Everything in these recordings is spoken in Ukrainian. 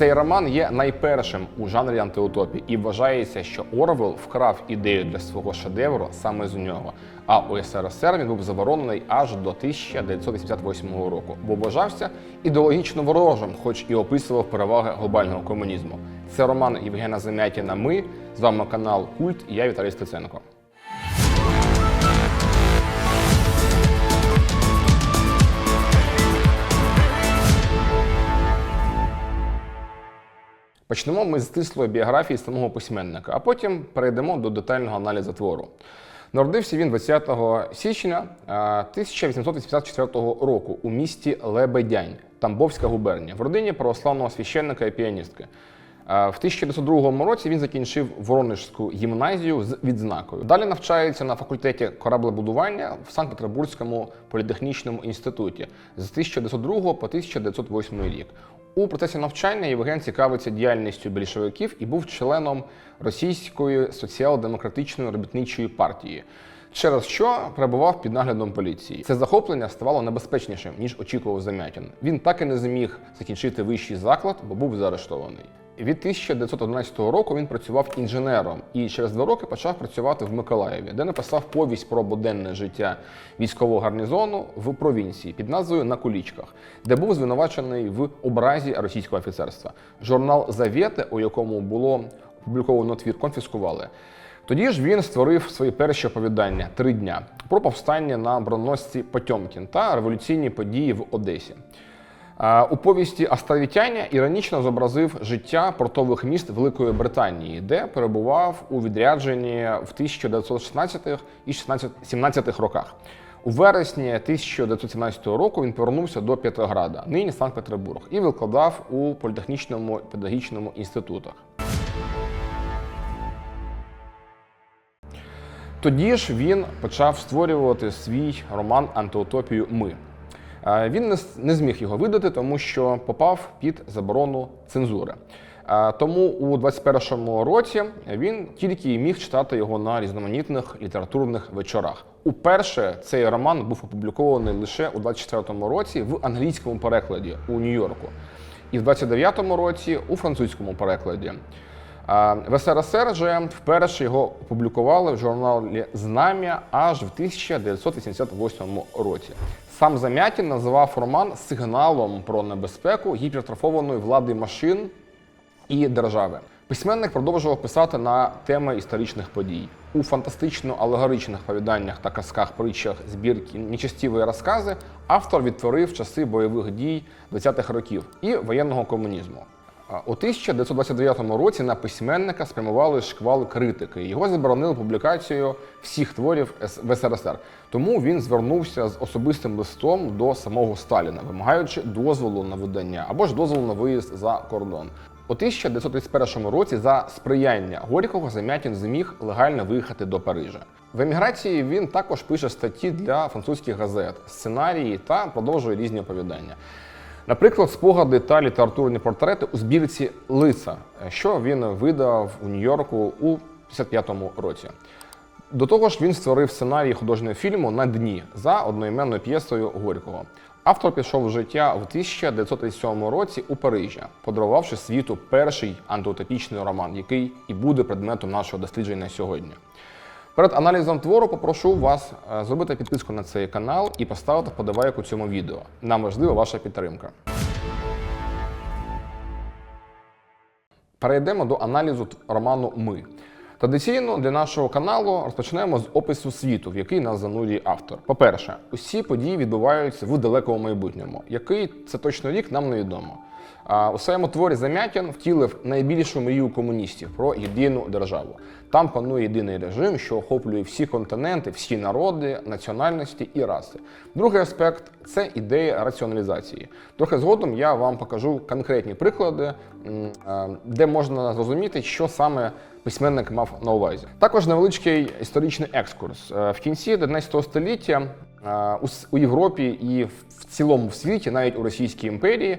Цей роман є найпершим у жанрі антиутопії і вважається, що Орвел вкрав ідею для свого шедевру саме з нього. А у СРСР він був заборонений аж до 1988 року, бо вважався ідеологічно ворожим, хоч і описував переваги глобального комунізму. Це роман Євгена Замятіна. Ми з вами канал Культ. і Я Віталій Стеценко. Почнемо ми з стислої біографії самого письменника, а потім перейдемо до детального аналізу твору. Народився він 20 січня е, 1884 року у місті Лебедянь, Тамбовська губернія, в родині православного священника і піаністки. Е, В 1902 році він закінчив Воронежську гімназію з відзнакою. Далі навчається на факультеті кораблебудування в Санкт-Петербурзькому політехнічному інституті з 1902 по 1908 рік. У процесі навчання Євген цікавиться діяльністю більшовиків і був членом російської соціал-демократичної робітничої партії, через що перебував під наглядом поліції. Це захоплення ставало небезпечнішим ніж очікував Замятін. Він так і не зміг закінчити вищий заклад, бо був заарештований. Від 1911 року він працював інженером і через два роки почав працювати в Миколаєві, де написав повість про буденне життя військового гарнізону в провінції під назвою На кулічках, де був звинувачений в образі російського офіцерства. Журнал Завєти, у якому було опубліковано твір, конфіскували. Тоді ж він створив свої перші оповідання три дня про повстання на брононосці Потьомкін та революційні події в Одесі. А, У повісті Оставітяння іронічно зобразив життя портових міст Великої Британії, де перебував у відрядженні в 1916 і 17 роках. У вересні 1917 року він повернувся до Петрограда, нині Санкт-Петербург, і викладав у політехнічному педагогічному інститутах. Тоді ж він почав створювати свій роман Антиутопію Ми. Він не зміг його видати, тому що попав під заборону цензури. Тому у 21-му році він тільки міг читати його на різноманітних літературних вечорах. Уперше цей роман був опублікований лише у 24-му році в англійському перекладі у Нью-Йорку, і в 29-му році у французькому перекладі. В СРСР же вперше його опублікували в журналі Знам'я аж в 1988 році. Сам Замятін називав роман сигналом про небезпеку гіпертрофованої влади машин і держави. Письменник продовжував писати на теми історичних подій. У фантастично-алегоричних повіданнях та казках притчах збірки Нечестиві розкази автор відтворив часи бойових дій 20-х років і воєнного комунізму. У 1929 році на письменника спрямували шквал критики. Його заборонили публікацію всіх творів в СРСР. Тому він звернувся з особистим листом до самого Сталіна, вимагаючи дозволу на видання або ж дозволу на виїзд за кордон. У 1931 році за сприяння Горького Замятін зміг легально виїхати до Парижа. В еміграції він також пише статті для французьких газет, сценарії та продовжує різні оповідання. Наприклад, спогади та літературні портрети у збірці Лица, що він видав у Нью-Йорку у 55-му році. До того ж, він створив сценарій художнього фільму на дні за одноіменною п'єсою Горького. Автор пішов в життя в 1937 році у Парижі, подарувавши світу перший антиутопічний роман, який і буде предметом нашого дослідження сьогодні. Перед аналізом твору попрошу вас е, зробити підписку на цей канал і поставити вподобайку цьому відео. Нам важлива ваша підтримка. Перейдемо до аналізу роману Ми. Традиційно для нашого каналу розпочнемо з опису світу, в який нас занурює автор. По-перше, усі події відбуваються в далекому майбутньому, який це точно рік нам невідомо. У своєму творі Замятін втілив найбільшу мрію комуністів про єдину державу. Там панує єдиний режим, що охоплює всі континенти, всі народи, національності і раси. Другий аспект це ідея раціоналізації. Трохи згодом я вам покажу конкретні приклади, е, де можна зрозуміти, що саме письменник мав на увазі. Також невеличкий історичний екскурс. Е, В кінці 19 століття е, у Європі і в цілому в світі, навіть у Російській імперії,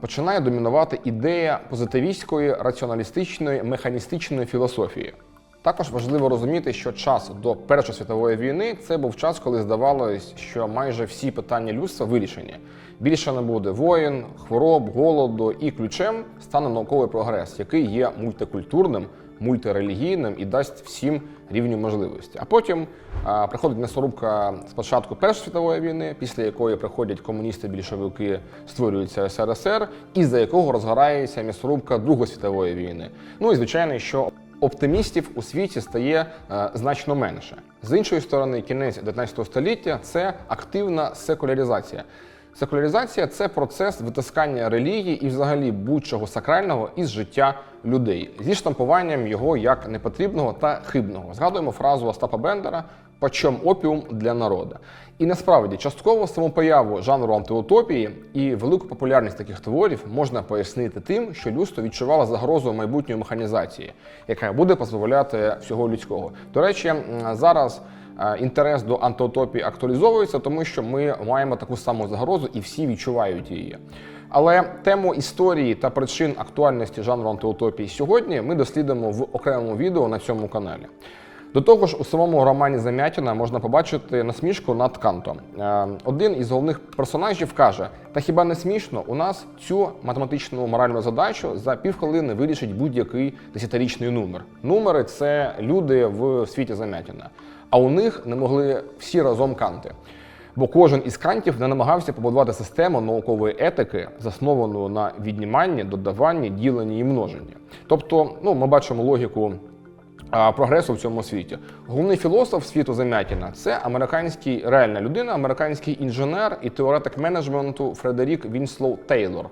починає домінувати ідея позитивістської, раціоналістичної, механістичної філософії. Також важливо розуміти, що час до Першої світової війни це був час, коли здавалось, що майже всі питання людства вирішені. Більше не буде воїн, хвороб, голоду і ключем стане науковий прогрес, який є мультикультурним, мультирелігійним і дасть всім рівні можливості. А потім а, приходить м'ясорубка спочатку Першої світової війни, після якої приходять комуністи, більшовики, створюється СРСР, і за якого розгорається м'ясорубка Другої світової війни. Ну і звичайно, що оптимістів у світі стає е, значно менше. З іншої сторони, кінець 19 століття це активна секуляризація. Секуляризація це процес витискання релігії і взагалі будь-чого сакрального із життя людей зі штампуванням його як непотрібного та хибного. Згадуємо фразу Остапа Бендера «Почом опіум для народу. І насправді частково саму появу жанру антиутопії і велику популярність таких творів можна пояснити тим, що людство відчувало загрозу майбутньої механізації, яка буде позбавляти всього людського. До речі, зараз. Е, Інтерес до антиутопії актуалізовується, тому що ми маємо таку саму загрозу і всі відчувають її. Але тему історії та причин актуальності жанру антиутопії сьогодні ми дослідимо в окремому відео на цьому каналі. До того ж, у самому романі Замятіна можна побачити насмішку над Кантом. Е, Один із головних персонажів каже: Та хіба не смішно? У нас цю математичну моральну задачу за півхвилини вирішить будь-який десятирічний номер. Номери це люди в світі Замятіна. А у них не могли всі разом канти. Бо кожен із кантів не намагався побудувати систему наукової етики, засновану на відніманні, додаванні, діленні і множенні. Тобто, ну, ми бачимо логіку а, прогресу в цьому світі. Головний філософ світу Замятіна це американський реальна людина, американський інженер і теоретик менеджменту Фредерік Вінслоу Тейлор.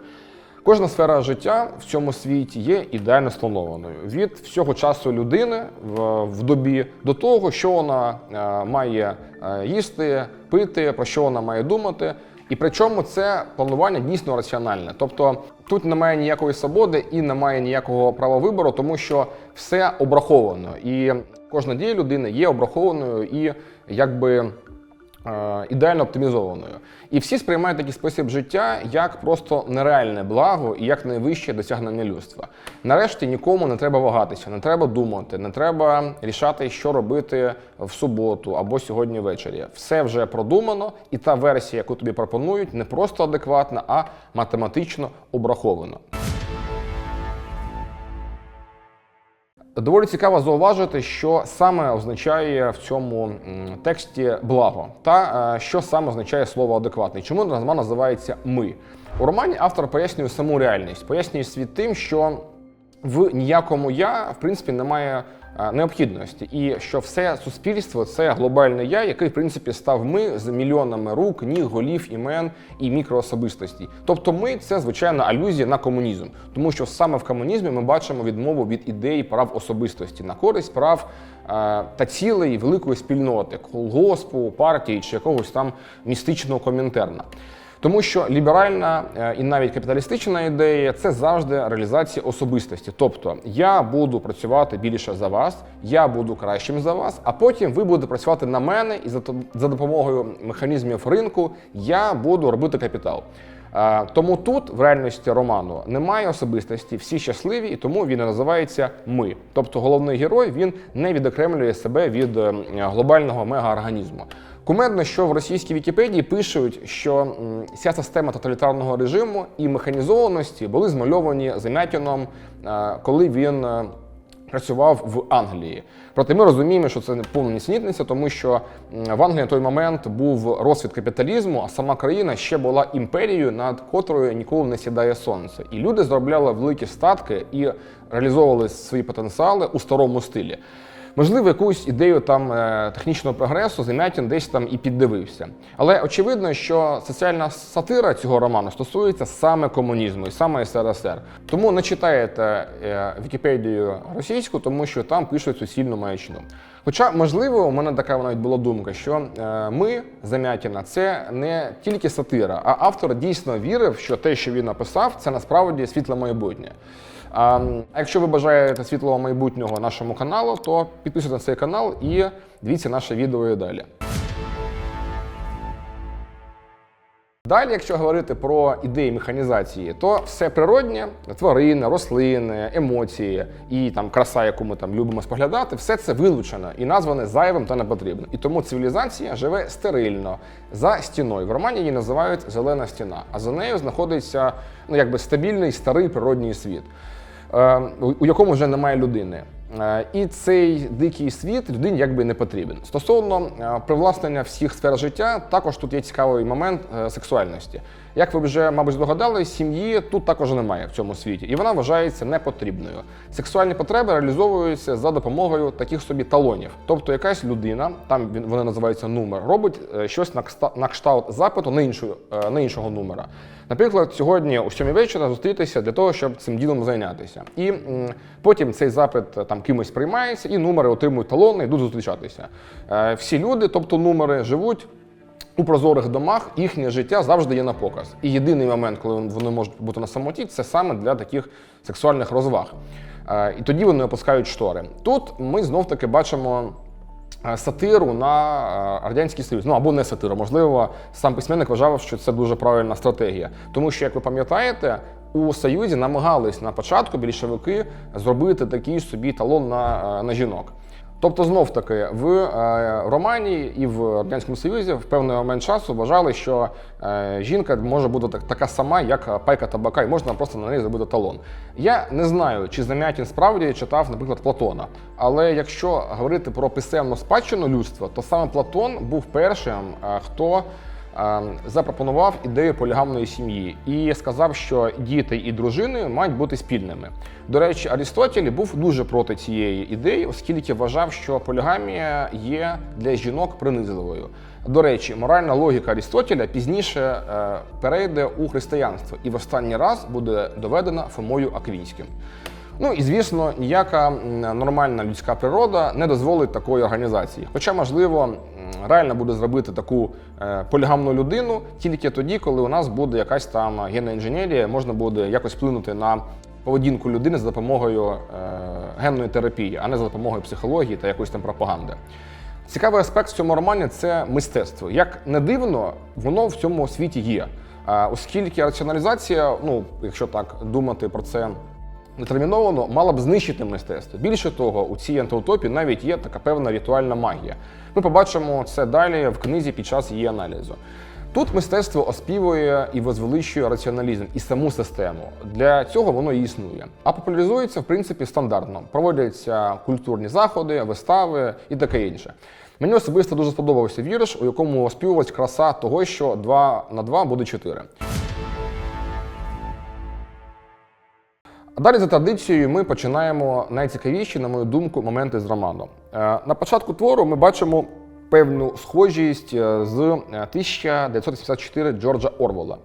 Кожна сфера життя в цьому світі є ідеально спланованою від всього часу людини в, в добі до того, що вона е, має е, їсти, пити, про що вона має думати. І причому це планування дійсно раціональне. Тобто тут немає ніякої свободи і немає ніякого права вибору, тому що все обраховано. І кожна дія людини є обрахованою і якби. Е, Ідеально оптимізованою, і всі сприймають такий спосіб життя як просто нереальне благо і як найвище досягнення людства. Нарешті нікому не треба вагатися, не треба думати, не треба рішати, що робити в суботу або сьогодні ввечері. Все вже продумано, і та версія, яку тобі пропонують, не просто адекватна, а математично обрахована. Доволі цікаво зауважити, що саме означає в цьому тексті благо, та е, що саме означає слово адекватний. Чому назва називається ми? У романі автор пояснює саму реальність, пояснює світ тим, що в ніякому я в принципі немає необхідності, і що все суспільство це глобальне я, який в принципі став ми з мільйонами рук, ніг, голів, імен і мікроособистостей. Тобто, ми це звичайна алюзія на комунізм, тому що саме в комунізмі ми бачимо відмову від ідеї прав особистості на користь прав е, та цілої великої спільноти, колгоспу, партії чи якогось там містичного комінтерна. Тому що ліберальна е, і навіть капіталістична ідея це завжди реалізація особистості. Тобто я буду працювати більше за вас, я буду кращим за вас, а потім ви будете працювати на мене, і за за допомогою механізмів ринку я буду робити капітал. Е, Тому тут в реальності роману немає особистості, всі щасливі, і тому він і називається ми. Тобто головний герой він не відокремлює себе від е, глобального мегаорганізму. Кумедно, що в російській Вікіпедії пишуть, що ця система тоталітарного режиму і механізованості були змальовані Замятіном, е, коли він е, працював в Англії. Проте ми розуміємо, що це не повна нісенітниця, тому що в Англії на той момент був розвід капіталізму, а сама країна ще була імперією, над котрою ніколи не сідає сонце. І люди заробляли великі статки і реалізовували свої потенціали у старому стилі. Можливо, якусь ідею там е, технічного прогресу Замятін десь там і піддивився. Але очевидно, що соціальна сатира цього роману стосується саме комунізму і саме СРСР. Тому не читаєте е, Вікіпедію російську, тому що там пишуть суцільну маячну. Хоча, можливо, у мене така навіть була думка, що е, ми Замятіна це не тільки сатира, а автор дійсно вірив, що те, що він написав, це насправді світле майбутнє. А якщо ви бажаєте світлого майбутнього нашому каналу, то підписуйтесь на цей канал і дивіться наше відео і далі. Далі, якщо говорити про ідеї механізації, то все природнє, тварини, рослини, емоції і там краса, яку ми там любимо споглядати, все це вилучено і назване зайвим та непотрібним. І тому цивілізація живе стерильно за стіною. В романі її називають зелена стіна, а за нею знаходиться ну якби стабільний старий природній світ, у- у якому вже немає людини. Е, І цей дикий світ людині якби не потрібен. Стосовно е, привласнення всіх сфер життя, також тут є цікавий момент е, сексуальності. Як ви вже, мабуть, здогадали, сім'ї тут також немає в цьому світі, і вона вважається непотрібною. Сексуальні потреби реалізовуються за допомогою таких собі талонів. Тобто якась людина, там вони називаються номер, робить е, щось на кшталт запиту на е, на іншого номера. Наприклад, сьогодні о 7 вечора зустрітися для того, щоб цим ділом зайнятися. І потім цей запит е, там кимось приймається, і номери отримують талони, йдуть зустрічатися. Е, Всі люди, тобто номери, живуть у прозорих домах, їхнє життя завжди є на показ. І єдиний момент, коли вони можуть бути на самоті, це саме для таких сексуальних розваг. Е, І тоді вони опускають штори. Тут ми знов таки бачимо. Е, Сатиру на е, радянський союз, ну або не сатиру. Можливо, сам письменник вважав, що це дуже правильна стратегія. Тому що, як ви пам'ятаєте, у Союзі намагались на початку більшовики зробити такий собі талон на, е, на жінок. Тобто, знов таки, в е, Романії і в Радянському Союзі в певний момент часу вважали, що е, жінка може бути так, така сама, як пайка табака, і можна просто на неї зробити талон. Я не знаю, чи Замятін справді читав, наприклад, Платона. Але якщо говорити про писемну спадщину людства, то саме Платон був першим, е, хто запропонував ідею полігамної сім'ї і сказав, що діти і дружини мають бути спільними. До речі, Арістотель був дуже проти цієї ідеї, оскільки вважав, що полігамія є для жінок принизливою. До речі, моральна логіка Арістотеля пізніше е, перейде у християнство і в останній раз буде доведена Фомою Аквінським. Ну і звісно, ніяка нормальна людська природа не дозволить такої організації. Хоча, можливо, реально буде зробити таку е, полігамну людину тільки тоді, коли у нас буде якась там генна інженерія, можна буде якось вплинути на поведінку людини за допомогою е, генної терапії, а не за допомогою психології та якоїсь там пропаганди. Цікавий аспект в цьому романі це мистецтво. Як не дивно, воно в цьому світі є. Оскільки раціоналізація, ну якщо так думати про це нетерміновано, мала б знищити мистецтво. Більше того, у цій антиутопії навіть є така певна ритуальна магія. Ми побачимо це далі в книзі під час її аналізу. Тут мистецтво оспівує і возвеличує раціоналізм і саму систему. Для цього воно і існує. А популяризується в принципі стандартно. Проводяться культурні заходи, вистави і таке інше. Мені особисто дуже сподобався вірш, у якому оспівувалась краса того, що 2 на 2 буде 4. Далі за традицією ми починаємо найцікавіші, на мою думку, моменти з роману. Е, На початку твору ми бачимо певну схожість е, з е, 1984 Джорджа Орвела.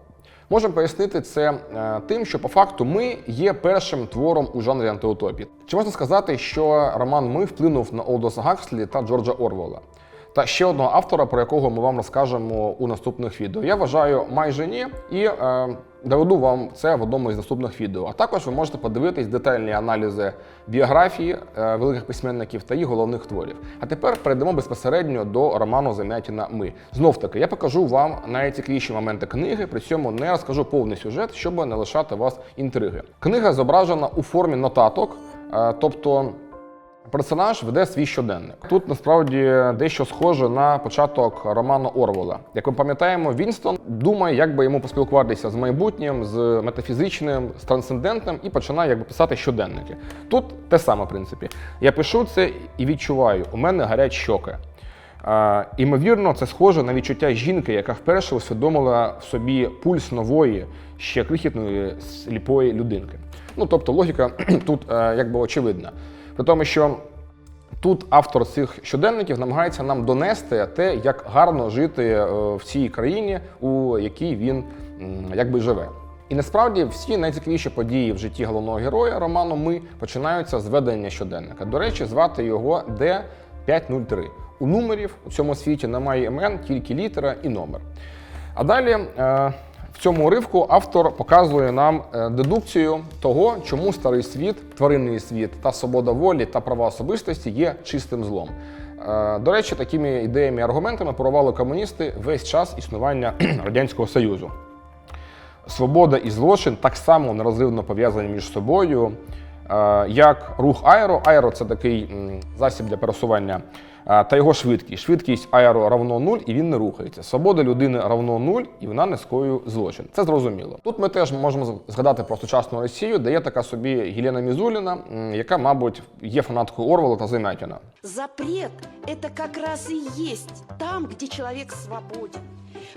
Можемо пояснити це е, тим, що по факту ми є першим твором у жанрі антиутопії. Чи можна сказати, що роман Ми вплинув на Олдоса Гакслі та Джорджа Орвела? Та ще одного автора, про якого ми вам розкажемо у наступних відео. Я вважаю майже ні, і е, доведу вам це в одному із наступних відео. А також ви можете подивитись детальні аналізи біографії е, великих письменників та їх головних творів. А тепер перейдемо безпосередньо до роману Замятіна Ми. Знов таки, я покажу вам найцікавіші моменти книги, при цьому не розкажу повний сюжет, щоб не лишати вас інтриги. Книга зображена у формі нотаток, е, тобто. Персонаж веде свій щоденник. Тут насправді дещо схоже на початок роману Орвела. Як ми пам'ятаємо, Вінстон думає, як би йому поспілкуватися з майбутнім, з метафізичним, з трансцендентним, і починає якби писати щоденники. Тут те саме, в принципі. Я пишу це і відчуваю, у мене гарять щоки. Імовірно, це схоже на відчуття жінки, яка вперше усвідомила в собі пульс нової, ще крихітної сліпої людинки. Ну тобто логіка тут е, якби очевидна. При тому, що тут автор цих щоденників намагається нам донести те, як гарно жити е, в цій країні, у якій він якби живе. І насправді всі найцікавіші події в житті головного героя роману Ми починаються з ведення щоденника. До речі, звати його Д503. У номерів у цьому світі немає імен, тільки літера і номер. А далі е, в цьому уривку автор показує нам е, дедукцію того, чому старий світ, тваринний світ та свобода волі та права особистості є чистим злом. Е, До речі, такими ідеями і аргументами порували комуністи весь час існування Радянського Союзу. Свобода і злочин так само нерозривно пов'язані між собою, е, як рух аеро. Аеро це такий засіб для пересування, та його швидкість. Швидкість аеро равно 0 і він не рухається. Свобода людини равно 0 і вона не скоює злочин. Це зрозуміло. Тут ми теж можемо згадати про сучасну Росію, де є така собі Єлена Мізуліна, яка, мабуть, є фанаткою Орвела та Замятіна. Запрет – это как раз и есть там, где человек свободен.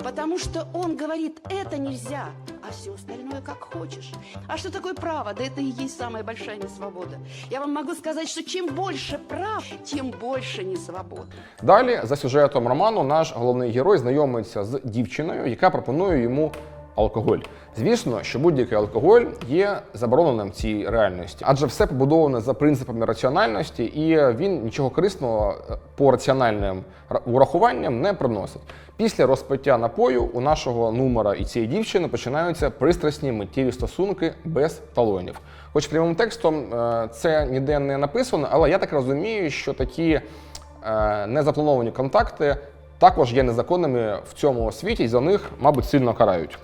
Потому что он говорит, это нельзя, а все остальное как хочешь. А что такое право? Да это и есть самая большая несвобода. Я вам могу сказать, что чем больше прав, тем больше несвобод. Далі, за сюжетом роману, наш головний герой знайомиться з дівчиною, яка пропонує йому алкоголь. Звісно, що будь-який алкоголь є забороненим цій реальності, адже все побудоване за принципами раціональності, і він нічого корисного е, по раціональним урахуванням не приносить. Після розпиття напою у нашого нумера і цієї дівчини починаються пристрасні миттєві стосунки без талонів. Хоч прямим текстом е, це ніде не написано, але я так розумію, що такі е, незаплановані контакти також є незаконними в цьому світі, і за них, мабуть, сильно карають.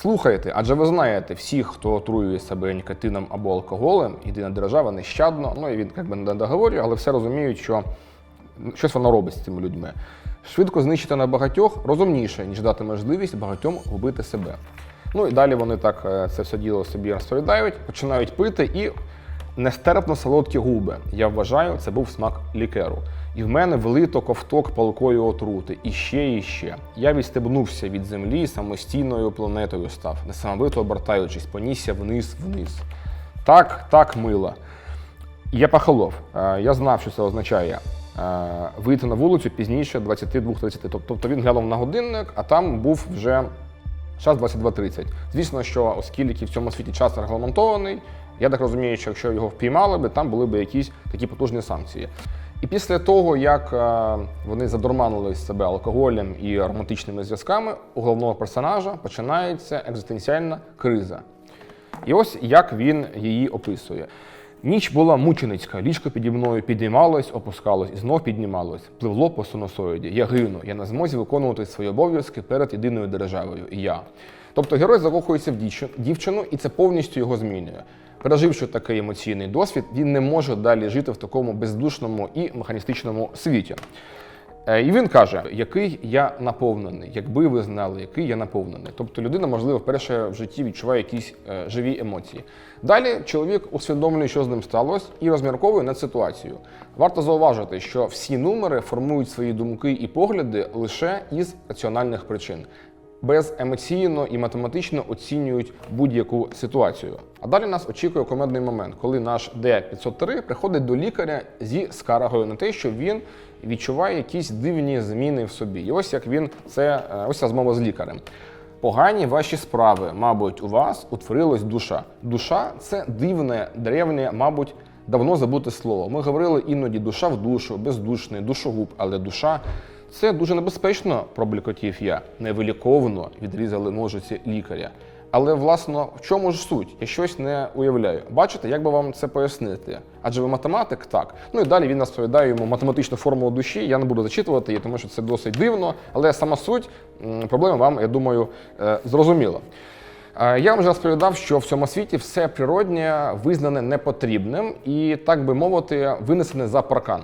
Слухайте, адже ви знаєте, всі, хто отруює себе нікотином або алкоголем, єдина держава нещадно, ну і він якби не договорює, але все розуміють, що щось воно робить з цими людьми. Швидко знищити на багатьох розумніше, ніж дати можливість багатьом губити себе. Ну і далі вони так е, це все діло собі розповідають, починають пити і нестерпно солодкі губи. Я вважаю, це був смак лікеру. І в мене влито ковток палкої отрути. І ще, і ще. Я відстебнувся від землі самостійною планетою став, несамовито обертаючись, понісся вниз, вниз. Так, так, мило. Я похолов. Е, Я знав, що це означає е, вийти на вулицю пізніше 22.30. Тобто він глянув на годинник, а там був вже час 22.30. Звісно, що оскільки в цьому світі час регламентований, я так розумію, що якщо його впіймали би, там були б якісь такі потужні санкції. І після того, як е, вони задурманили себе алкоголем і романтичними зв'язками, у головного персонажа починається екзистенціальна криза. І ось як він її описує. Ніч була мученицька, ліжко піді мною підіймалось, опускалось і знов піднімалось, пливло по синусоїді. Я гину, я не змозі виконувати свої обов'язки перед єдиною державою. І я. Тобто герой закохується в дівчину, і це повністю його змінює. Переживши такий емоційний досвід, він не може далі жити в такому бездушному і механістичному світі. Е, І він каже, який я наповнений, якби ви знали, який я наповнений. Тобто людина, можливо, вперше в житті відчуває якісь е, живі емоції. Далі чоловік усвідомлює, що з ним сталося, і розмірковує над ситуацією. Варто зауважити, що всі номери формують свої думки і погляди лише із раціональних причин. Беземоційно і математично оцінюють будь-яку ситуацію. А далі нас очікує комедний момент, коли наш Д-503 приходить до лікаря зі скаргою на те, що він відчуває якісь дивні зміни в собі. І ось як він це е, ось ця змова з лікарем. Погані ваші справи, мабуть, у вас утворилась душа. Душа це дивне, древнє, мабуть, давно забуте слово. Ми говорили іноді душа в душу, бездушний, душогуб, але душа це дуже небезпечно, проблікотів я. Невиліковно відрізали ножиці лікаря. Але власно, в чому ж суть? Я щось не уявляю. Бачите, як би вам це пояснити? Адже ви математик, так. Ну і далі він розповідає йому математичну формулу душі. Я не буду зачитувати її, тому що це досить дивно. Але сама суть проблеми вам, я думаю, е, зрозуміла. Е, Я вам вже розповідав, що в цьому світі все природнє визнане непотрібним і, так би мовити, винесене за паркан.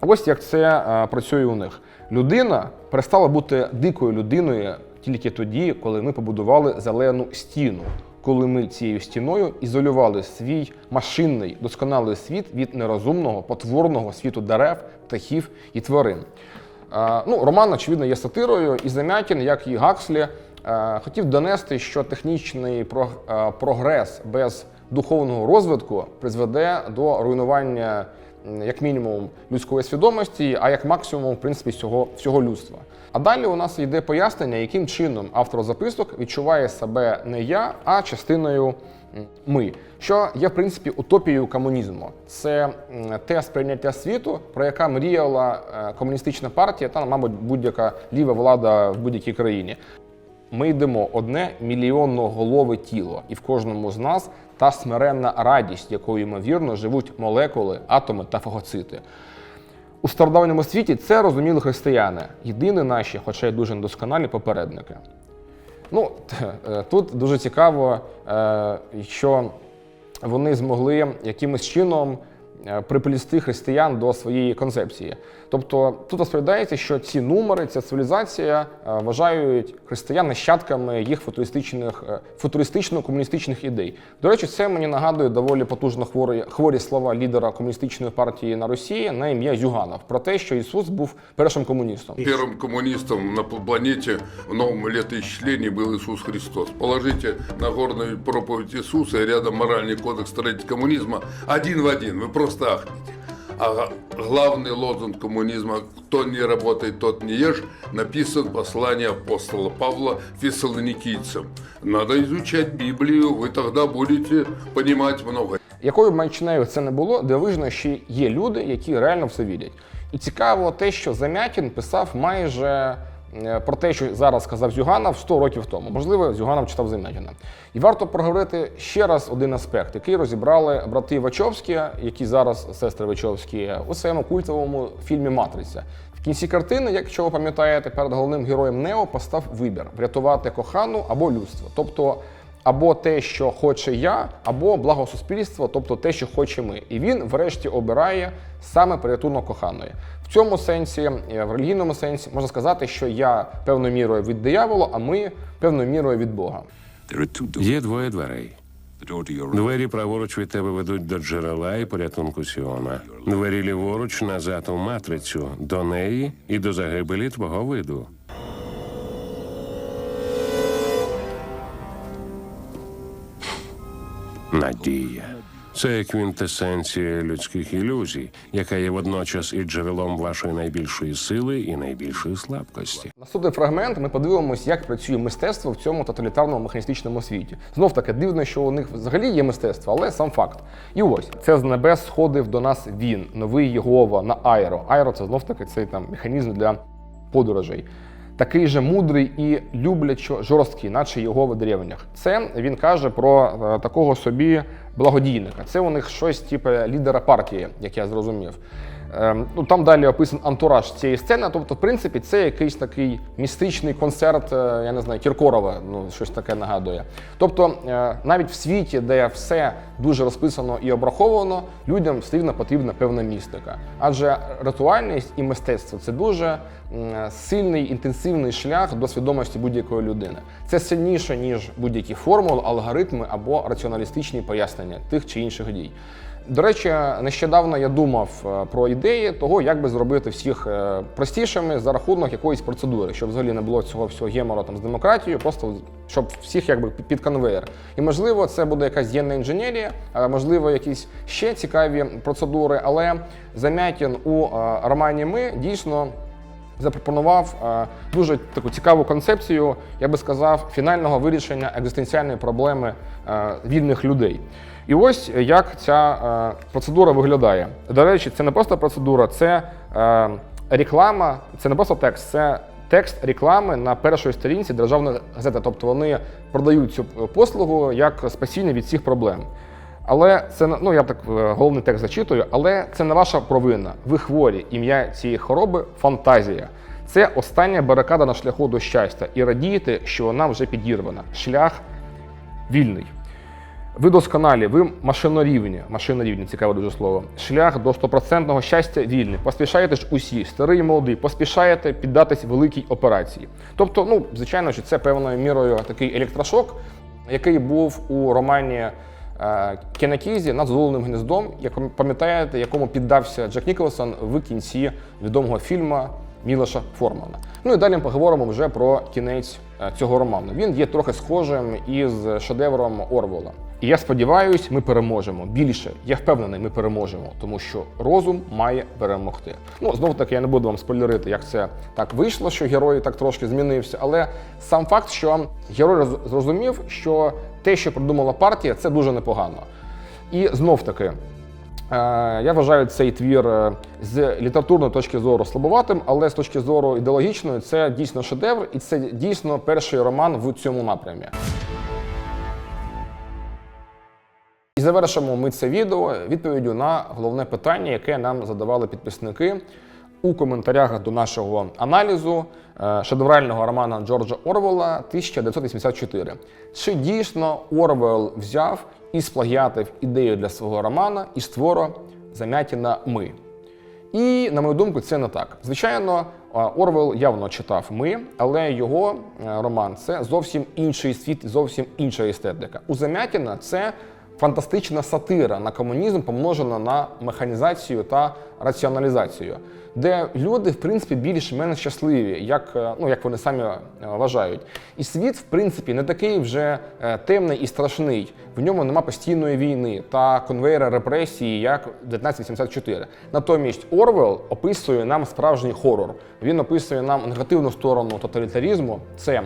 Ось як це е, працює у них. Людина перестала бути дикою людиною тільки тоді, коли ми побудували зелену стіну, коли ми цією стіною ізолювали свій машинний досконалий світ від нерозумного, потворного світу дерев, птахів і тварин. Е, Ну, роман, очевидно, є сатирою, і Замятін, як і Гакслі, е, хотів донести, що технічний про- прогрес без духовного розвитку призведе до руйнування як мінімум людської свідомості, а як максимум, в принципі, всього, всього людства. А далі у нас йде пояснення, яким чином автор записок відчуває себе не я, а частиною ми, що є в принципі утопією комунізму. Це те сприйняття світу, про яке мріяла е, комуністична партія та, мабуть, будь-яка ліва влада в будь-якій країні. Ми йдемо одне мільйонноголове тіло, і в кожному з нас та смиренна радість, якою ймовірно живуть молекули, атоми та фагоцити. У стародавньому світі це розуміли християни, єдині наші, хоча й дуже недосконалі попередники. Ну, е, тут дуже цікаво, е, що вони змогли якимось чином е, приплісти християн до своєї концепції. Тобто тут розповідається, що ці нумери, ця цивілізація е, вважають християн нащадками їх футуристичних, е, футуристично-комуністичних ідей. До речі, це мені нагадує доволі потужно хворі, хворі слова лідера комуністичної партії на Росії на ім'я Зюганов про те, що Ісус був першим комуністом. Первым коммунистом на планете в новом летоисчислении был Иисус Христос. Положите Нагорную проповедь Иисуса и рядом моральный кодекс строителей коммунизма один в один. Вы просто ахнете. А главный лозунг коммунизма «Кто не работает, тот не ешь» написан послание апостола Павла фессалоникийцам. Надо изучать Библию, вы тогда будете понимать много. Якою маячнею це не було, дивижно, що є люди, які реально все вірять. І цікаво те, що Замятін писав майже про те, що зараз сказав Зюганов 100 років тому. Можливо, Зюганов читав земедіна, І варто проговорити ще раз один аспект, який розібрали брати Вачовські, які зараз сестри Вачовські, у своєму культовому фільмі Матриця. В кінці картини, якщо ви пам'ятаєте, перед головним героєм Нео постав вибір врятувати кохану або людство. Тобто або те, що хоче я, або благо суспільства, тобто те, що хоче ми. І він, врешті, обирає саме порятунок коханої. В цьому сенсі, е, в релігійному сенсі, можна сказати, що я певною мірою від диявола, а ми певною мірою від Бога. Є двоє дверей. Двері праворуч від тебе ведуть до джерела і порятунку Сіона. Двері ліворуч назад у матрицю, до неї і до загибелі твого виду. Надія. Це квінтесенція людських ілюзій, яка є водночас і джерелом вашої найбільшої сили і найбільшої слабкості. Наступний фрагмент ми подивимося, як працює мистецтво в цьому тоталітарному механістичному світі. Знов таки дивно, що у них взагалі є мистецтво, але сам факт. І ось це з небес сходив до нас він, новий Єгова на Аеро. Аеро це знов таки цей там механізм для подорожей. Такий же мудрий і люблячо жорсткий, наче його в древнях. Це він каже про е, такого собі благодійника. Це у них щось типу лідера партії, як я зрозумів. Ем, ну, там далі описан антураж цієї сцени. Тобто, в принципі, це якийсь такий містичний концерт, е, я не знаю, Кіркорова, ну щось таке нагадує. Тобто, е, навіть в світі, де все дуже розписано і обраховано, людям рівно потрібна певна містика. Адже ритуальність і мистецтво це дуже сильний інтенсивний шлях до свідомості будь-якої людини. Це сильніше ніж будь-які формули, алгоритми або раціоналістичні пояснення тих чи інших дій. До речі, нещодавно я думав е, про ідеї того, як би зробити всіх е, простішими за рахунок якоїсь процедури, щоб взагалі не було цього всього гемора там з демократією, просто щоб всіх якби під- конвейер. І можливо, це буде якась єнна інженерія, можливо, якісь ще цікаві процедури. Але Замятін у е, романі Ми дійсно запропонував е, дуже таку цікаву концепцію, я би сказав, фінального вирішення екзистенціальної проблеми е, вільних людей. І ось як ця е, процедура виглядає. До речі, це не просто процедура, це е, реклама, це не просто текст, це текст реклами на першій сторінці державної газети. Тобто вони продають цю послугу як спасіння від всіх проблем. Але це ну я так е, головний текст зачитую, але це не ваша провина. Ви хворі. Ім'я цієї хвороби фантазія. Це остання барикада на шляху до щастя. І радієте, що вона вже підірвана. Шлях вільний. Ви досконалі, ви машинорівні, машинорівні, цікаве дуже слово. Шлях до стопроцентного щастя вільний. Поспішаєте ж усі, старий і молодий, поспішаєте піддатись великій операції. Тобто, ну, звичайно, що це певною мірою такий електрошок, який був у романі Кенакізі над золоним гнездом, як пам'ятаєте, якому піддався Джек Ніколсон в кінці відомого фільму Мілоша Формана. Ну і далі поговоримо вже про кінець е, цього роману. Він є трохи схожим із шедевром Орвола. І я сподіваюся, ми переможемо. Більше я впевнений, ми переможемо, тому що розум має перемогти. Ну знов таки я не буду вам спойлерити, як це так вийшло, що герой так трошки змінився. Але сам факт, що герой роз- зрозумів, що те, що придумала партія, це дуже непогано. І знов таки, Е, Я вважаю цей твір е, з літературної точки зору слабоватим, але з точки зору ідеологічної це дійсно шедевр, і це дійсно перший роман в цьому напрямі. І завершимо ми це відео відповіддю на головне питання, яке нам задавали підписники у коментарях до нашого аналізу е, шедеврального романа Джорджа Орвела 1984. Чи дійсно Орвел взяв і сплагіатив ідею для свого романа і створив замятіна ми? І, на мою думку, це не так. Звичайно, е, Орвел явно читав ми, але його е, роман це зовсім інший світ, зовсім інша естетика. У Замятіна це фантастична сатира на комунізм, помножена на механізацію та раціоналізацію, де люди, в принципі, більш-менш щасливі, як, е, ну, як вони самі е, вважають. І світ, в принципі, не такий вже е, темний і страшний. В ньому нема постійної війни та конвейера репресії, як 1984. Натомість Орвел описує нам справжній хорор. Він описує нам негативну сторону тоталітарізму. Це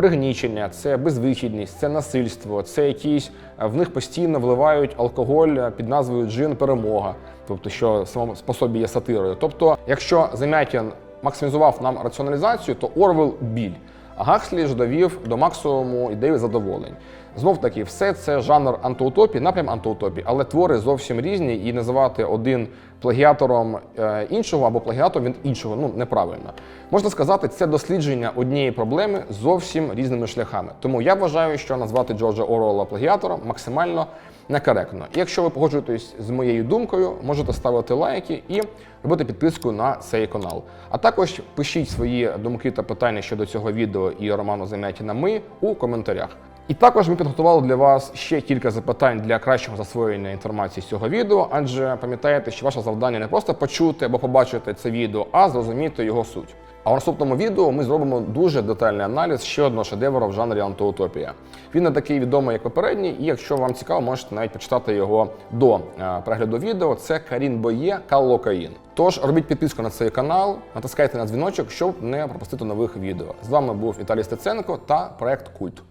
пригнічення, це безвихідність, це насильство, це якісь е, в них постійно вливають алкоголь е, під назвою Джин Перемога, тобто що самому по собі є сатирою. Тобто, якщо Замятін максимізував нам раціоналізацію, то Орвел біль. А Гакслі ж довів до максимуму ідею задоволень. Знов таки, все це жанр антиутопії, напрям антиутопії, але твори зовсім різні, і називати один плагіатором е, іншого або плагіатором від іншого ну неправильно. Можна сказати, це дослідження однієї проблеми зовсім різними шляхами. Тому я вважаю, що назвати Джорджа Оруелла плагіатором максимально некоректно. І якщо ви погоджуєтесь з моєю думкою, можете ставити лайки і робити підписку на цей канал. А також пишіть свої думки та питання щодо цього відео і роману Замяті на ми у коментарях. І також ми підготували для вас ще кілька запитань для кращого засвоєння інформації з цього відео, адже пам'ятаєте, що ваше завдання не просто почути або побачити це відео, а зрозуміти його суть. А в наступному відео ми зробимо дуже детальний аналіз ще одного шедевра в жанрі антиутопія. Він не такий відомий, як попередній, і якщо вам цікаво, можете навіть почитати його до е, перегляду відео. Це Карін Боє Каллокаїн. Тож робіть підписку на цей канал, натискайте на дзвіночок, щоб не пропустити нових відео. З вами був Віталій Стеценко та проект Культ.